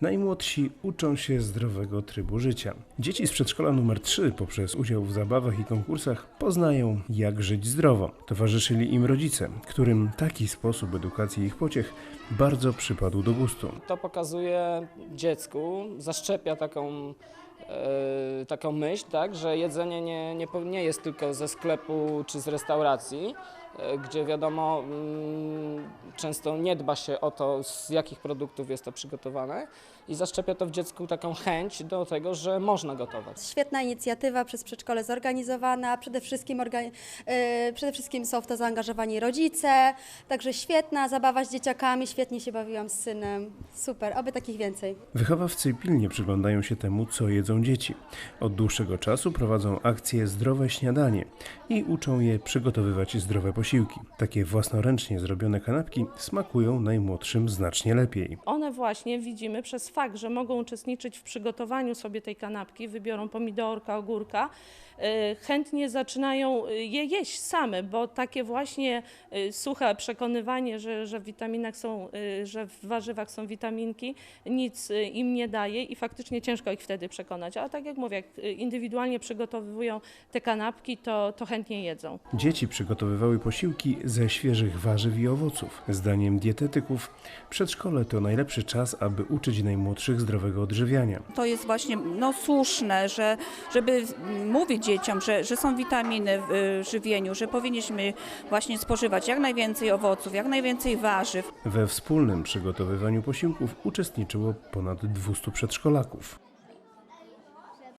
Najmłodsi uczą się zdrowego trybu życia. Dzieci z przedszkola numer 3 poprzez udział w zabawach i konkursach poznają, jak żyć zdrowo. Towarzyszyli im rodzice, którym taki sposób edukacji ich pociech bardzo przypadł do gustu. To pokazuje dziecku, zaszczepia taką, taką myśl, tak, że jedzenie nie, nie, nie jest tylko ze sklepu czy z restauracji, e, gdzie wiadomo, mm, często nie dba się o to, z jakich produktów jest to przygotowane i zaszczepia to w dziecku taką chęć do tego, że można gotować. Świetna inicjatywa przez przedszkole zorganizowana. Przede wszystkim, e, przede wszystkim są w to zaangażowani rodzice. Także świetna zabawa z dzieciakami, świetnie się bawiłam z synem. Super, oby takich więcej. Wychowawcy pilnie przyglądają się temu, co jedzą dzieci. Od dłuższego czasu prowadzą akcję Zdrowe Śniadanie i uczą je przygotowywać zdrowe posiłki. Takie własnoręcznie zrobione kanapki smakują najmłodszym znacznie lepiej. One właśnie widzimy przez fakt, że mogą uczestniczyć w przygotowaniu sobie tej kanapki, wybiorą pomidorka, ogórka, y, chętnie zaczynają y, je jeść same, bo takie właśnie y, suche przekonywanie, że, że w witaminach są, że w warzywach są witaminki, nic im nie daje i faktycznie ciężko ich wtedy przekonać. A tak jak mówię, jak y, indywidualnie przygotowują te kanapki, to, to chętnie jedzą. Dzieci przygotowywały posiłki ze świeżych warzyw i owoców. Zdaniem dietetyków, przedszkole to najlepszy czas, aby uczyć najmłodszych zdrowego odżywiania. To jest właśnie no, słuszne, że, żeby mówić dzieciom, że, że są witaminy w y, żywieniu, że powinniśmy właśnie spożywać jak najwięcej owoców, jak najwięcej warzyw. We wspólnym przygotowywaniu posiłków uczestniczyło ponad 200 przedszkolaków.